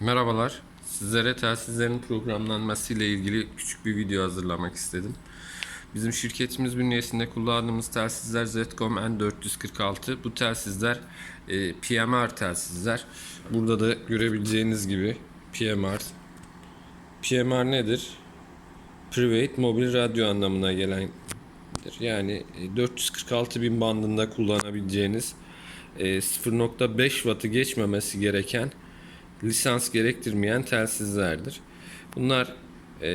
Merhabalar. Sizlere telsizlerin programlanması ile ilgili küçük bir video hazırlamak istedim. Bizim şirketimiz bünyesinde kullandığımız telsizler Zcom N446. Bu telsizler e, PMR telsizler. Burada da görebileceğiniz gibi PMR. PMR nedir? Private Mobil Radyo anlamına gelendir. Yani e, 446 bin bandında kullanabileceğiniz e, 0.5 wattı geçmemesi gereken lisans gerektirmeyen telsizlerdir. Bunlar e,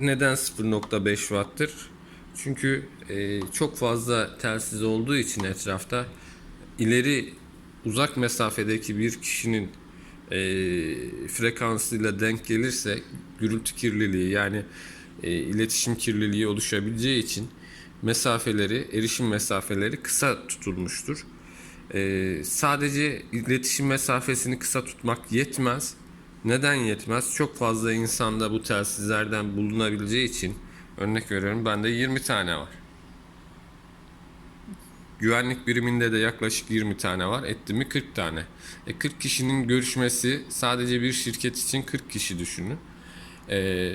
neden 0.5 watt'tır? Çünkü e, çok fazla telsiz olduğu için etrafta ileri uzak mesafedeki bir kişinin e, frekansıyla denk gelirse gürültü kirliliği yani e, iletişim kirliliği oluşabileceği için mesafeleri, erişim mesafeleri kısa tutulmuştur. Ee, sadece iletişim mesafesini kısa tutmak yetmez. Neden yetmez? Çok fazla insanda bu telsizlerden bulunabileceği için örnek veriyorum bende 20 tane var. Güvenlik biriminde de yaklaşık 20 tane var. Etti mi 40 tane. E 40 kişinin görüşmesi sadece bir şirket için 40 kişi düşünün. E,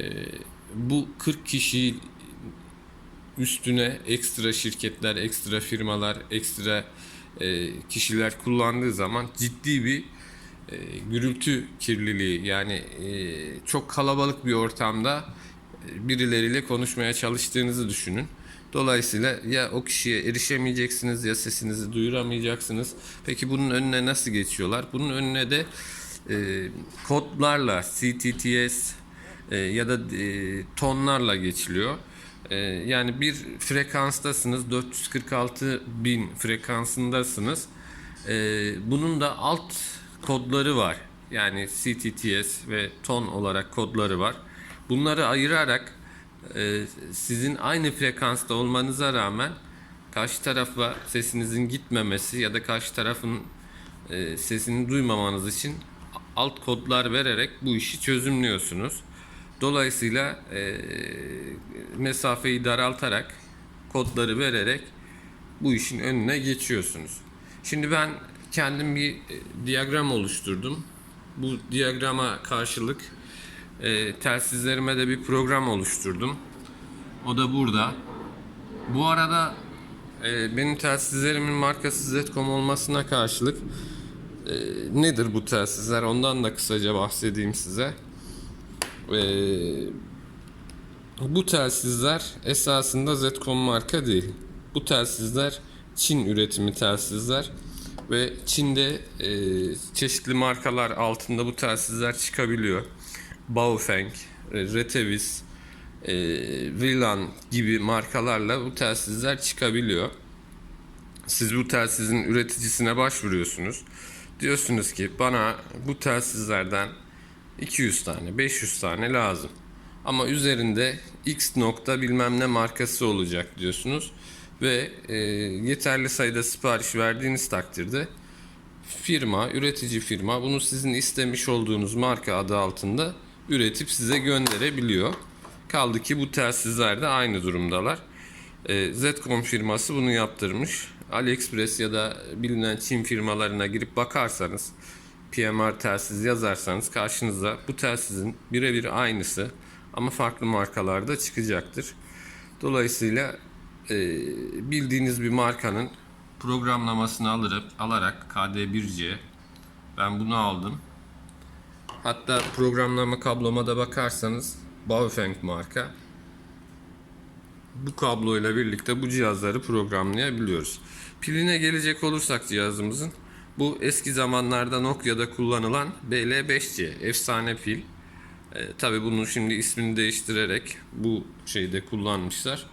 bu 40 kişi üstüne ekstra şirketler, ekstra firmalar, ekstra kişiler kullandığı zaman ciddi bir e, gürültü kirliliği yani e, çok kalabalık bir ortamda e, birileriyle konuşmaya çalıştığınızı düşünün. Dolayısıyla ya o kişiye erişemeyeceksiniz ya sesinizi duyuramayacaksınız. Peki bunun önüne nasıl geçiyorlar? Bunun önüne de e, kodlarla CTTS e, ya da e, tonlarla geçiliyor. E, yani bir frekanstasınız 446 bin frekansındasınız. E, bunun da alt kodları var. Yani CTTS ve ton olarak kodları var. Bunları ayırarak e, sizin aynı frekansta olmanıza rağmen karşı tarafa sesinizin gitmemesi ya da karşı tarafın e, sesini duymamanız için alt kodlar vererek bu işi çözümlüyorsunuz. Dolayısıyla e, mesafeyi daraltarak kodları vererek bu işin önüne geçiyorsunuz. Şimdi ben kendim bir e, diyagram oluşturdum. Bu diyagrama karşılık e, telsizlerime de bir program oluşturdum. O da burada. Bu arada e, benim telsizlerimin markası Zcom olmasına karşılık e, nedir bu telsizler? Ondan da kısaca bahsedeyim size. Ee, bu telsizler esasında Zcom marka değil. Bu telsizler Çin üretimi telsizler ve Çin'de e, çeşitli markalar altında bu telsizler çıkabiliyor. Baofeng, e, Retevis, e, Vrilan gibi markalarla bu telsizler çıkabiliyor. Siz bu telsizin üreticisine başvuruyorsunuz. Diyorsunuz ki bana bu telsizlerden 200 tane, 500 tane lazım. Ama üzerinde X nokta bilmem ne markası olacak diyorsunuz. Ve e, yeterli sayıda sipariş verdiğiniz takdirde firma, üretici firma bunu sizin istemiş olduğunuz marka adı altında üretip size gönderebiliyor. Kaldı ki bu telsizler de aynı durumdalar. E, Zcom firması bunu yaptırmış. AliExpress ya da bilinen Çin firmalarına girip bakarsanız PMR telsiz yazarsanız karşınıza bu telsizin birebir aynısı ama farklı markalarda çıkacaktır. Dolayısıyla e, bildiğiniz bir markanın programlamasını alırıp alarak KD1C ben bunu aldım. Hatta programlama kabloma da bakarsanız Baofeng marka. Bu kabloyla birlikte bu cihazları programlayabiliyoruz. Piline gelecek olursak cihazımızın bu eski zamanlarda Nokia'da kullanılan BL5C efsane pil. E, Tabi bunun şimdi ismini değiştirerek bu şeyde kullanmışlar.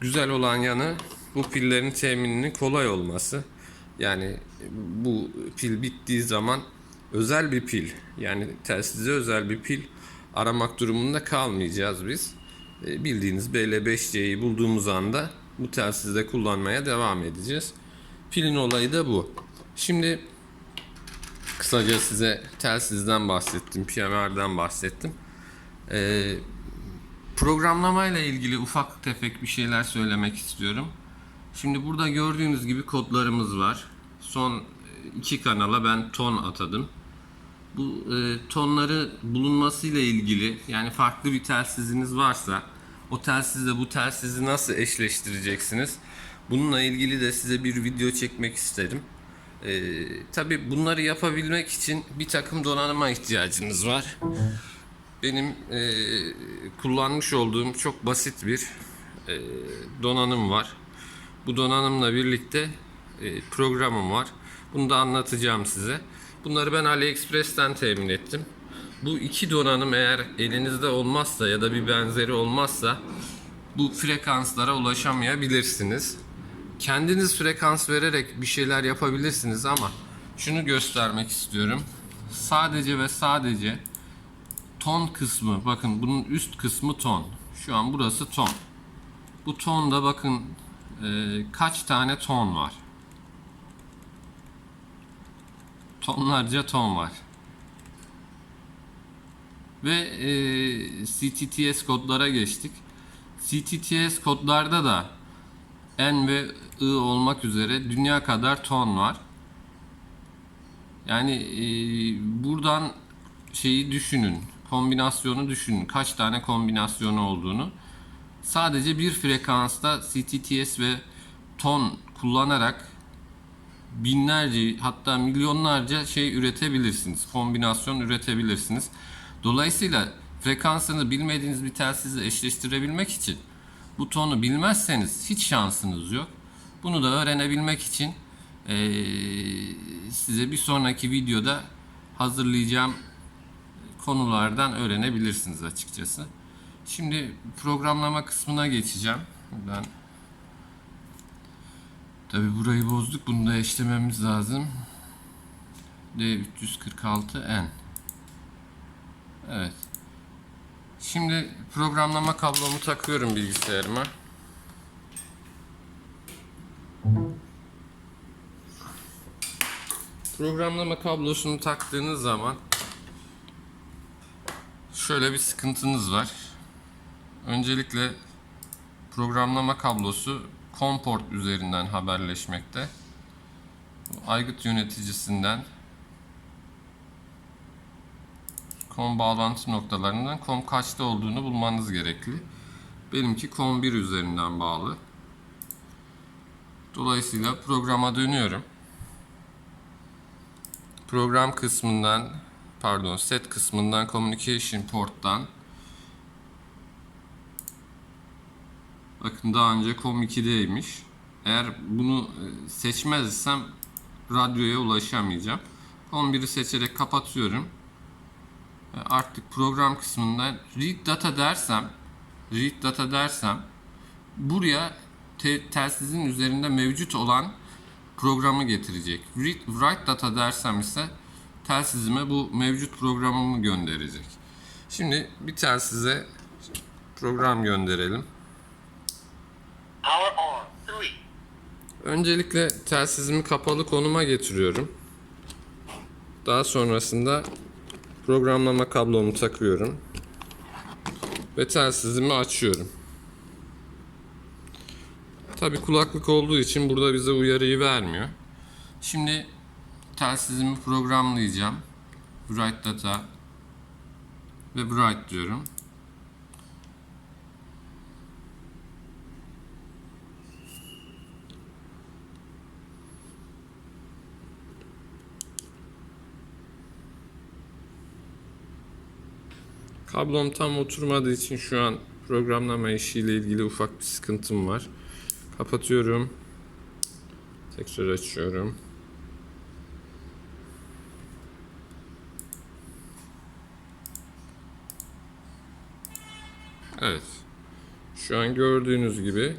Güzel olan yanı bu pillerin temininin kolay olması. Yani bu pil bittiği zaman özel bir pil yani telsize özel bir pil aramak durumunda kalmayacağız biz. E, bildiğiniz BL5C'yi bulduğumuz anda bu telsizde kullanmaya devam edeceğiz. Pilin olayı da bu. Şimdi kısaca size telsizden bahsettim, PMR'den bahsettim. Ee, programlamayla ilgili ufak tefek bir şeyler söylemek istiyorum. Şimdi burada gördüğünüz gibi kodlarımız var. Son iki kanala ben ton atadım. Bu e, tonları bulunmasıyla ilgili yani farklı bir telsiziniz varsa o telsizle bu telsizi nasıl eşleştireceksiniz? Bununla ilgili de size bir video çekmek isterim. Ee, tabii bunları yapabilmek için bir takım donanıma ihtiyacınız var. Benim e, kullanmış olduğum çok basit bir e, donanım var. Bu donanımla birlikte e, programım var. Bunu da anlatacağım size. Bunları ben AliExpress'ten temin ettim. Bu iki donanım eğer elinizde olmazsa ya da bir benzeri olmazsa bu frekanslara ulaşamayabilirsiniz. Kendiniz frekans vererek bir şeyler yapabilirsiniz ama şunu göstermek istiyorum. Sadece ve sadece ton kısmı bakın bunun üst kısmı ton. Şu an burası ton. Bu tonda bakın e, kaç tane ton var. Tonlarca ton var. Ve e, CTTS kodlara geçtik. CTTS kodlarda da N ve I olmak üzere dünya kadar ton var. Yani e, buradan şeyi düşünün, kombinasyonu düşünün. Kaç tane kombinasyonu olduğunu. Sadece bir frekansta CTTS ve ton kullanarak binlerce hatta milyonlarca şey üretebilirsiniz. Kombinasyon üretebilirsiniz. Dolayısıyla frekansını bilmediğiniz bir telsizle eşleştirebilmek için bu tonu bilmezseniz hiç şansınız yok. Bunu da öğrenebilmek için eee, size bir sonraki videoda hazırlayacağım konulardan öğrenebilirsiniz açıkçası. Şimdi programlama kısmına geçeceğim. Ben Tabi burayı bozduk. Bunu da eşlememiz lazım. D346N Evet. Şimdi programlama kablomu takıyorum bilgisayarıma. Programlama kablosunu taktığınız zaman şöyle bir sıkıntınız var. Öncelikle programlama kablosu Comport üzerinden haberleşmekte. Aygıt yöneticisinden COM bağlantı noktalarından COM kaçta olduğunu bulmanız gerekli. Benimki COM 1 üzerinden bağlı. Dolayısıyla programa dönüyorum. Program kısmından pardon set kısmından communication port'tan Bakın daha önce COM2'deymiş. Eğer bunu e, seçmezsem radyoya ulaşamayacağım. COM1'i seçerek kapatıyorum. Artık program kısmından read data dersem read data dersem buraya te- telsizin üzerinde mevcut olan programı getirecek. Read, write data dersem ise telsizime bu mevcut programımı gönderecek. Şimdi bir telsize program gönderelim. Öncelikle telsizimi kapalı konuma getiriyorum. Daha sonrasında programlama kablomu takıyorum. Ve telsizimi açıyorum. Tabi kulaklık olduğu için burada bize uyarıyı vermiyor. Şimdi telsizimi programlayacağım. Write data ve write diyorum. Kablom tam oturmadığı için şu an programlama işiyle ilgili ufak bir sıkıntım var. Kapatıyorum. Tekrar açıyorum. Evet. Şu an gördüğünüz gibi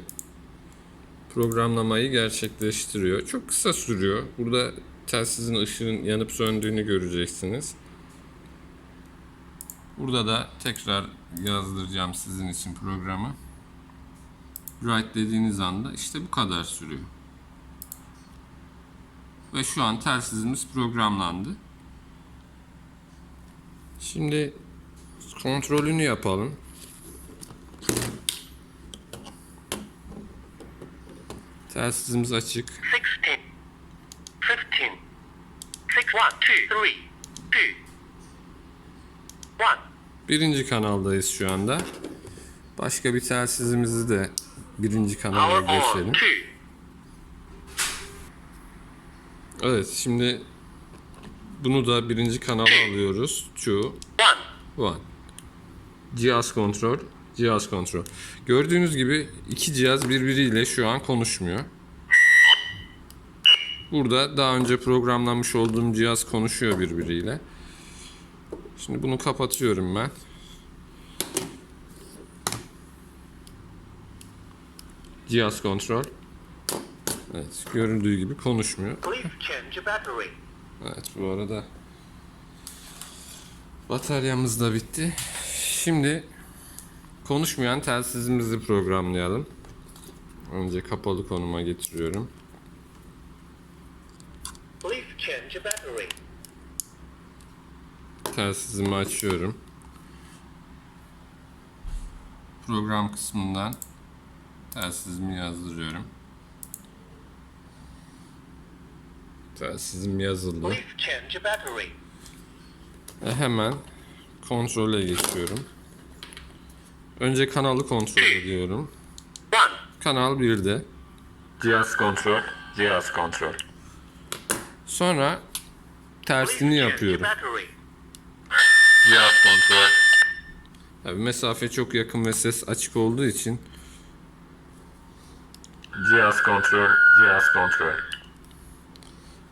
programlamayı gerçekleştiriyor. Çok kısa sürüyor. Burada telsizin ışığın yanıp söndüğünü göreceksiniz. Burada da tekrar yazdıracağım sizin için programı. Write dediğiniz anda işte bu kadar sürüyor. Ve şu an telsizimiz programlandı. Şimdi kontrolünü yapalım. Telsizimiz açık. 16, 15, 6, 1, 2, 3. Birinci kanaldayız şu anda. Başka bir telsizimizi de birinci kanala geçelim. Evet şimdi bunu da birinci kanala alıyoruz. Two, one. Cihaz kontrol, cihaz kontrol. Gördüğünüz gibi iki cihaz birbiriyle şu an konuşmuyor. Burada daha önce programlanmış olduğum cihaz konuşuyor birbiriyle. Şimdi bunu kapatıyorum ben. Cihaz kontrol. Evet, görüldüğü gibi konuşmuyor. Evet bu arada bataryamız da bitti. Şimdi konuşmayan telsizimizi programlayalım. Önce kapalı konuma getiriyorum. Please change battery. Telsizimi açıyorum. Program kısmından telsizimi yazdırıyorum. Telsizim yazıldı. Ve hemen kontrole geçiyorum. Önce kanalı kontrol ediyorum. Kanal 1'de. Cihaz kontrol, cihaz kontrol. Sonra tersini yapıyorum. Cihaz kontrol, Tabii mesafe çok yakın ve ses açık olduğu için cihaz kontrol, cihaz kontrol.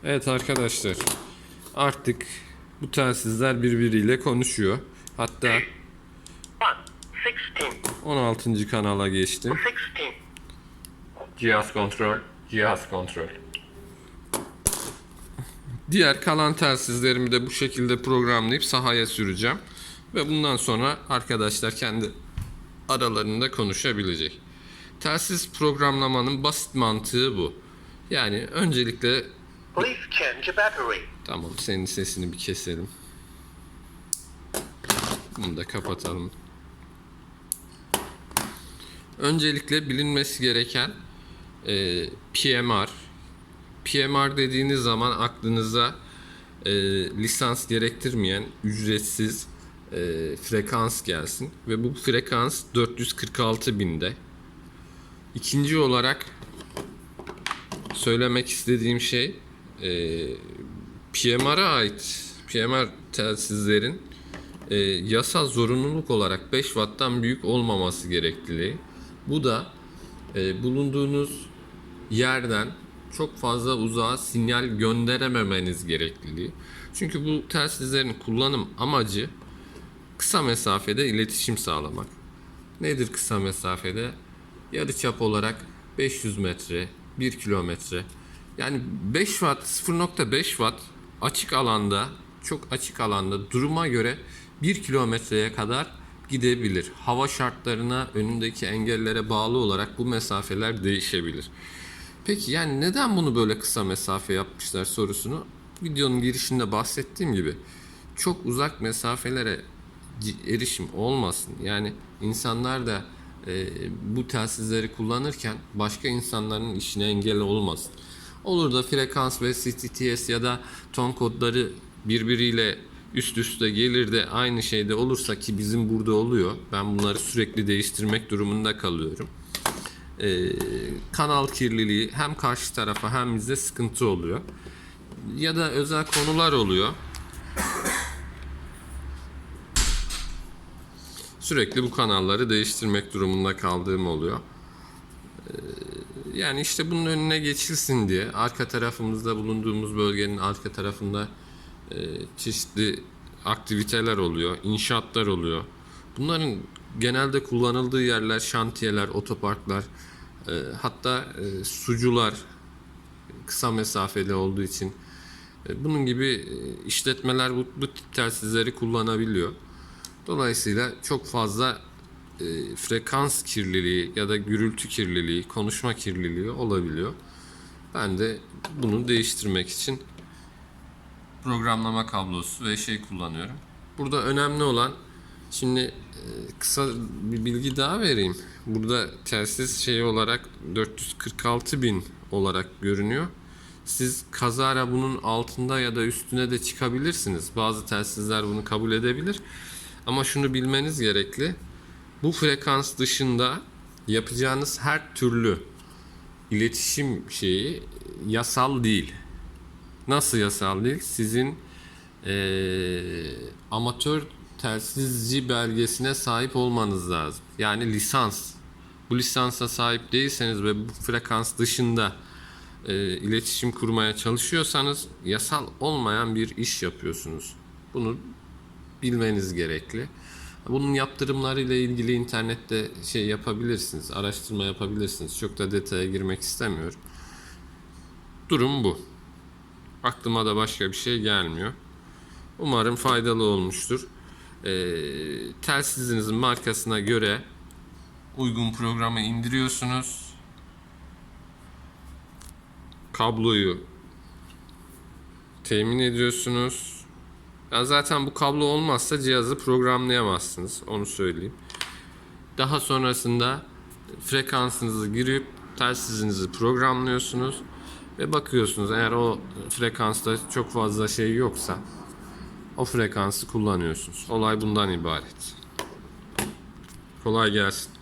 Evet arkadaşlar artık bu telsizler birbiriyle konuşuyor. Hatta One. Sixteen. 16. kanala geçtim. Cihaz kontrol, cihaz kontrol. Diğer kalan telsizlerimi de bu şekilde programlayıp sahaya süreceğim. Ve bundan sonra arkadaşlar kendi aralarında konuşabilecek. Telsiz programlamanın basit mantığı bu. Yani öncelikle Please change battery. Tamam senin sesini bir keselim. Bunu da kapatalım. Öncelikle bilinmesi gereken e, PMR. PMR dediğiniz zaman aklınıza e, lisans gerektirmeyen ücretsiz e, frekans gelsin. Ve bu frekans 446 binde. İkinci olarak söylemek istediğim şey e, PMR'a ait PMR telsizlerin e, yasal zorunluluk olarak 5 watttan büyük olmaması gerekliliği. Bu da e, bulunduğunuz yerden çok fazla uzağa sinyal gönderememeniz gerekliliği. Çünkü bu telsizlerin kullanım amacı kısa mesafede iletişim sağlamak. Nedir kısa mesafede? Yarıçap olarak 500 metre, 1 kilometre. Yani 5 watt, 0.5 watt açık alanda, çok açık alanda duruma göre 1 kilometreye kadar gidebilir. Hava şartlarına, önündeki engellere bağlı olarak bu mesafeler değişebilir. Peki yani neden bunu böyle kısa mesafe yapmışlar sorusunu videonun girişinde bahsettiğim gibi çok uzak mesafelere erişim olmasın. Yani insanlar da e, bu telsizleri kullanırken başka insanların işine engel olmasın. Olur da frekans ve CTTS ya da ton kodları birbiriyle üst üste gelir de aynı şeyde olursa ki bizim burada oluyor. Ben bunları sürekli değiştirmek durumunda kalıyorum. E, kanal kirliliği hem karşı tarafa hem bize sıkıntı oluyor. Ya da özel konular oluyor. Sürekli bu kanalları değiştirmek durumunda kaldığım oluyor. Ee, Yani işte bunun önüne geçilsin diye arka tarafımızda bulunduğumuz bölgenin arka tarafında e, çeşitli aktiviteler oluyor, inşaatlar oluyor. Bunların genelde kullanıldığı yerler şantiyeler, otoparklar, e, hatta e, sucular kısa mesafeli olduğu için e, bunun gibi e, işletmeler bu, bu tip telsizleri kullanabiliyor. Dolayısıyla çok fazla e, frekans kirliliği ya da gürültü kirliliği, konuşma kirliliği olabiliyor. Ben de bunu değiştirmek için programlama kablosu ve şey kullanıyorum. Burada önemli olan şimdi e, kısa bir bilgi daha vereyim. Burada telsiz şey olarak 446 bin olarak görünüyor. Siz kazara bunun altında ya da üstüne de çıkabilirsiniz. Bazı telsizler bunu kabul edebilir. Ama şunu bilmeniz gerekli. Bu frekans dışında yapacağınız her türlü iletişim şeyi yasal değil. Nasıl yasal değil? Sizin eee, amatör telsizci belgesine sahip olmanız lazım. Yani lisans. Bu lisansa sahip değilseniz ve bu frekans dışında eee, iletişim kurmaya çalışıyorsanız yasal olmayan bir iş yapıyorsunuz. Bunu bilmeniz gerekli. Bunun yaptırımlarıyla ilgili internette şey yapabilirsiniz, araştırma yapabilirsiniz. Çok da detaya girmek istemiyorum. Durum bu. Aklıma da başka bir şey gelmiyor. Umarım faydalı olmuştur. Ee, telsizinizin markasına göre uygun programı indiriyorsunuz. Kabloyu temin ediyorsunuz. Ya zaten bu kablo olmazsa cihazı programlayamazsınız. Onu söyleyeyim. Daha sonrasında frekansınızı girip telsizinizi programlıyorsunuz ve bakıyorsunuz eğer o frekansta çok fazla şey yoksa o frekansı kullanıyorsunuz. Olay bundan ibaret. Kolay gelsin.